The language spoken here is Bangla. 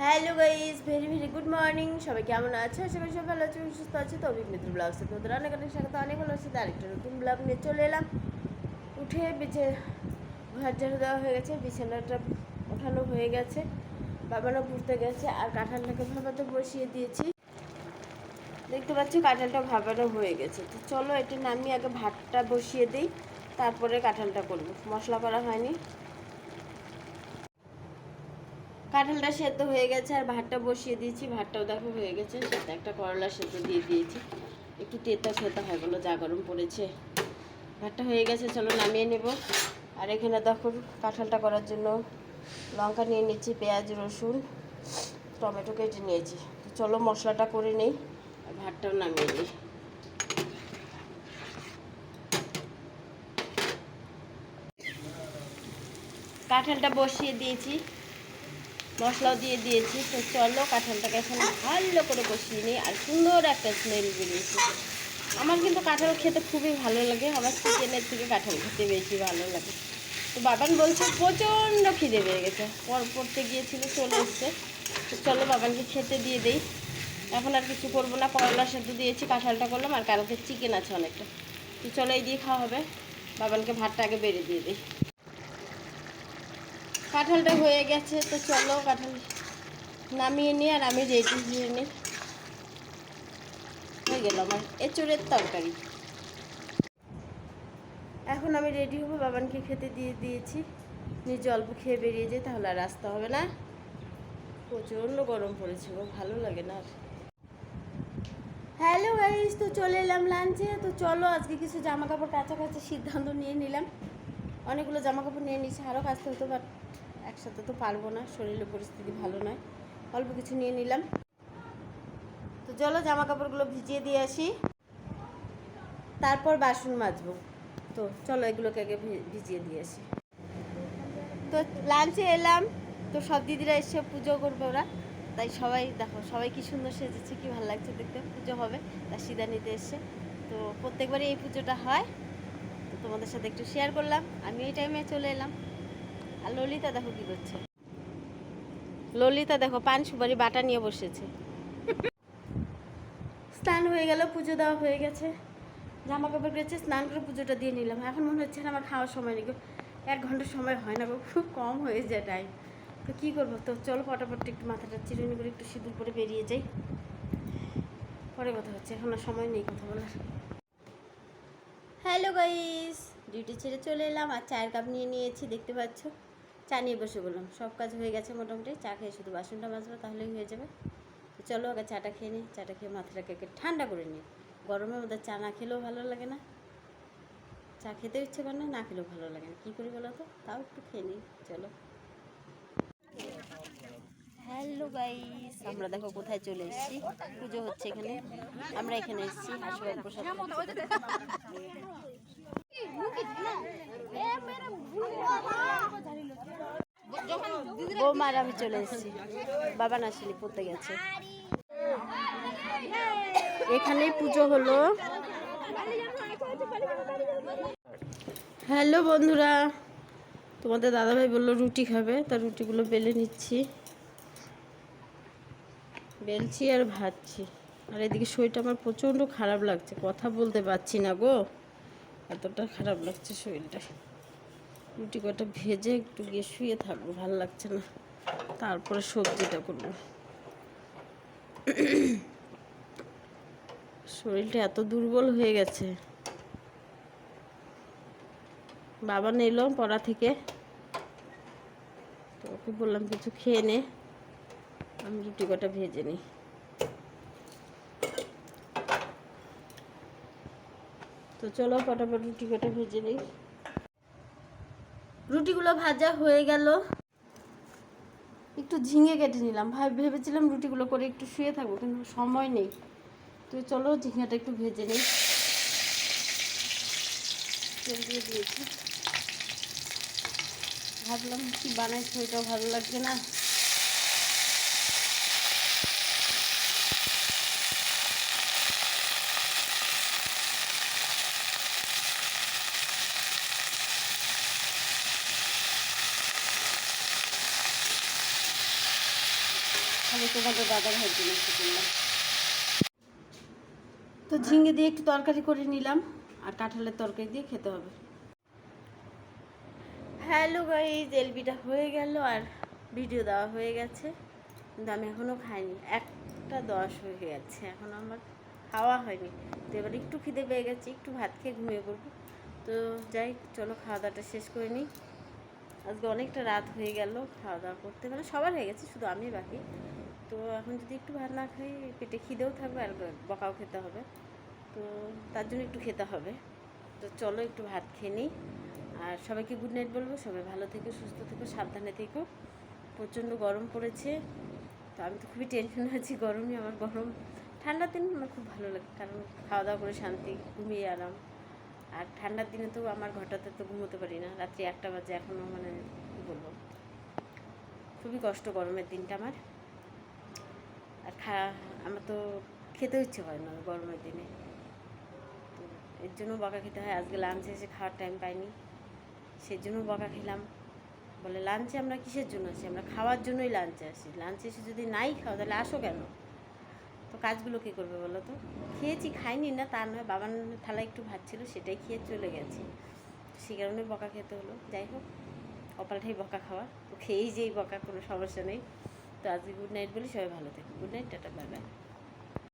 Hello guys very very good morning সবাই কেমন আছো? করি সবাই ভালো আছো, সুস্থ আছে। তো অভিক মিত্র ব্লগ থেকে তোদের অনেক অনেক স্বাগত, অনেক ভালো আছে। আরেকটা নতুন ব্লগ নিয়ে চলে এলাম। উঠে বিছে ঘর ঝাড়ু দেওয়া হয়ে গেছে, বিছানাটা ওঠানো হয়ে গেছে, বাবানও ঘুরতে গেছে, আর কাঁঠালটাকে ভাবাতে বসিয়ে দিয়েছি। দেখতে পাচ্ছি কাঁঠালটা ভাবানো হয়ে গেছে। তো চলো এটা নামিয়ে আগে ভাতটা বসিয়ে দিই, তারপরে কাঁঠালটা করব। মশলা করা হয়নি। কাঁঠালটা সেদ্ধ হয়ে গেছে আর ভাতটা বসিয়ে দিয়েছি। ভাতটাও দেখো হয়ে গেছে সাথে একটা করলা সেদ্ধ দিয়ে দিয়েছি। একটু তেতা সেদ্ধ হয় বলো যা গরম পড়েছে। ভাতটা হয়ে গেছে, চলো নামিয়ে নেব। আর এখানে দেখো কাঁঠালটা করার জন্য লঙ্কা নিয়ে নিচ্ছি, পেঁয়াজ, রসুন, টমেটো কেটে নিয়েছি। চলো মশলাটা করে নেই, আর ভাতটাও নামিয়ে নিই। কাঁঠালটা বসিয়ে দিয়েছি। মশলাও দিয়ে দিয়েছি, তো চলো কাঁঠালটাকে এখন ভালো করে কষিয়ে নিই আর সুন্দর একটা স্মেল বেরিয়েছে। আমার কিন্তু কাঁঠাল খেতে খুবই ভালো লাগে, আমার চিকেনের থেকে কাঁঠাল খেতে বেশি ভালো লাগে। তো বাবান বলছে প্রচণ্ড খিদে পেয়ে গেছে, পর পড়তে গিয়েছিল, চলে এসছে। তো চলো বাবানকে খেতে দিয়ে দেই। এখন আর কিছু করব না, করলা সেদ্ধ দিয়েছি, কাঁঠালটা করলাম, আর কালকে চিকেন আছে অনেকটা। তো চলো এই দিয়ে খাওয়া হবে। বাবানকে ভাতটা আগে বেড়ে দিয়ে দিই। কাঁঠালটা হয়ে গেছে, তো চলো কাঁঠাল নামিয়ে নিই আর আমি রেডি হয়ে নিই হয়ে গেল আমার এঁচড়ের তরকারি। এখন আমি রেডি হব, বাবানকে খেতে দিয়ে দিয়েছি। নিজে অল্প খেয়ে বেরিয়ে যাই, তাহলে আর আসতে হবে না। প্রচণ্ড গরম পড়েছে গো, ভালো লাগে না আর। হ্যালো গাইস তো চলে এলাম লাঞ্চে তো চলো, আজকে কিছু জামা কাপড় কাছাকাছি সিদ্ধান্ত নিয়ে নিলাম। অনেকগুলো জামা কাপড় নিয়ে নিয়েছি আরও কাচতে হতো বাট একসাথে তো পারব না, শরীরের পরিস্থিতি ভালো নয়। অল্প কিছু নিয়ে নিলাম। তো চলো জামা কাপড়গুলো ভিজিয়ে দিয়ে আসি। তারপর বাসন মাজবো। তো চলো এগুলোকে আগে ভিজিয়ে দিয়ে আসি। তো লাঞ্চে এলাম। তো সব দিদিরা এসে পুজো করবে ওরা। তাই সবাই, দেখো, সবাই কি সুন্দর সেজেছে, কি ভালো লাগছে দেখতে। পুজো হবে তার সিদা নিতে এসছে তো প্রত্যেকবারই এই পুজোটা হয়। তো তোমাদের সাথে একটু শেয়ার করলাম। আমি এই টাইমে চলে এলাম। আর ললিতা দেখো কি করছে। ললিতা দেখো পান সুপারি বাটা নিয়ে বসেছে। স্নান হয়ে গেল, পুজো দেওয়া হয়ে গেছে। জামা কাপড় গেছে স্নান করে পুজোটা দিয়ে নিলাম। এখন মনে হচ্ছে না আমার খাওয়ার সময় নেই এক ঘণ্টা সময় হয় না গো, খুব কম হয়ে যায় টাইম তো কী করব? তো চলো ফটাফট একটু মাথাটা চিরুনি করে একটু সিঁদুর করে বেরিয়ে যাই। পরে কথা হচ্ছে, এখন আর সময় নেই কথা বলার। হ্যালো গাইস ডিউটি ছেড়ে চলে এলাম, আর চায়ের কাপ নিয়ে নিয়েছি, দেখতে পাচ্ছ? চা নিয়ে বসে বললাম, সব কাজ হয়ে গেছে মোটামুটি, চা খেয়ে শুধু বাসনটা মাজবো তাহলেই হয়ে যাবে। চলো আগে চাটা খেয়ে নিই, চাটা খেয়ে মাথাটাকে একটু ঠান্ডা করে নিই। গরমের মধ্যে চা না খেলেও ভালো লাগে না। চা খেতে ইচ্ছে করে না খেলেও ভালো লাগে না। কী করি বলো তো? তাও একটু খেয়ে নিই, চলো। হ্যালো গাইস, আমরা দেখো কোথায় চলে এসেছি। পুজো হচ্ছে এখানে। আমরা এখানে এসেছি হাসপাতাল প্রসাদ বৌমার আমি চলে এসেছি। বাবা নাসিনি পড়তে গেছে। এখানেই পুজো হলো। হ্যালো বন্ধুরা, তোমাদের দাদাভাই বলল রুটি খাবে, তা রুটিগুলো বেলে নিচ্ছি। বেলছি আর ভাজছি। আর এদিকে শরীরটা আমার প্রচণ্ড খারাপ লাগছে, কথা বলতে পারছি না গো। এতটা খারাপ লাগছে শরীরটা। রুটি কটা ভেজে একটু গিয়ে শুয়ে থাকব, ভালো লাগছে না। তারপরে সবজিটা করব। শরীরটা এত দুর্বল হয়ে গেছে। বাবা নিলাম পড়া থেকে। তো ওকে বললাম কিছু খেয়ে নে। আমি রুটি কটা ভেজে নিই। তো চলো ফটাফট রুটি কটা ভেজে নিই। রুটিগুলো ভাজা হয়ে গেল। একটু ঝিঙে কেটে নিলাম। ভাই, ভেবেছিলাম রুটিগুলো করে একটু শুয়ে থাকব, কিন্তু সময় নেই। তো চলো ঝিঙেটা একটু ভেজে নিই। দিয়ে দিয়েছি। ভাবলাম কি বানাই ওইটাও ভালো লাগছে না। খালি তোমাদের দাদা ভাইয়ের জন্য একটু করলাম। তো ঝিঙে দিয়ে একটু তরকারি করে নিলাম, আর কাঁঠালের তরকারি দিয়ে খেতে হবে। হ্যালো গাইজ এলবিটা হয়ে গেল আর ভিডিও দেওয়া হয়ে গেছে। কিন্তু আমি এখনও খাইনি, একটা দশ হয়ে গেছে, এখন আমার খাওয়া হয়নি। তো এবার একটু খিদে পেয়ে গেছে, একটু ভাত খেয়ে ঘুমিয়ে পড়ব। তো যাই, চলো খাওয়া দাওয়াটা শেষ করে নিই। আজকে অনেকটা রাত হয়ে গেল, খাওয়া দাওয়া করতে মানে সবার হয়ে গেছে, শুধু আমি বাকি। তো এখন যদি একটু ভাত না খাই, পেটে খিদেও থাকবে আর বকাও খেতে হবে। তো তার জন্য একটু খেতে হবে। তো চলো একটু ভাত খেয়ে নিই। আর সবাইকে গুড নাইট বলব। সবাই ভালো থেকো, সুস্থ থেকো, সাবধানে থেকো। প্রচণ্ড গরম পড়েছে। তো আমি তো খুবই টেনশনে আছি। গরমই আমার গরম। ঠান্ডার দিন আমার খুব ভালো লাগে, কারণ খাওয়া দাওয়া করে শান্তি, ঘুমিয়ে আরাম। আর ঠান্ডার দিনে তো আমার ঘরটাতে তো ঘুমোতে পারি না। রাত্রি একটা বাজে এখনও মানে কী বলব? খুবই কষ্ট গরমের দিনটা আমার। আর খা, আমার তো খেতে ইচ্ছে হয় না গরমের দিনে। তো এর জন্য বকা খেতে হয়। আজকে লাঞ্চে এসে খাওয়ার টাইম পাইনি। সেই জন্য বকা খেলাম। বলে লাঞ্চে আমরা কিসের জন্য আসি? আমরা খাওয়ার জন্যই লাঞ্চে আসি। লাঞ্চে এসে যদি নাই খাও, তাহলে আসো কেন? তো কাজগুলো কী করবে বলো তো? খেয়েছি, খাইনি না, তা নয়। বাবার থালা একটু ভাত ছিল, সেটাই খেয়ে চলে গেছি। সে কারণে বকা খেতে হলো। যাই হোক কপালটাই বকা খাওয়া। তো খেয়েই যেই বকা, কোনো সমস্যা নেই। তো আজকে গুড নাইট বলি সবাই ভালো থাকবে good night tata bye bye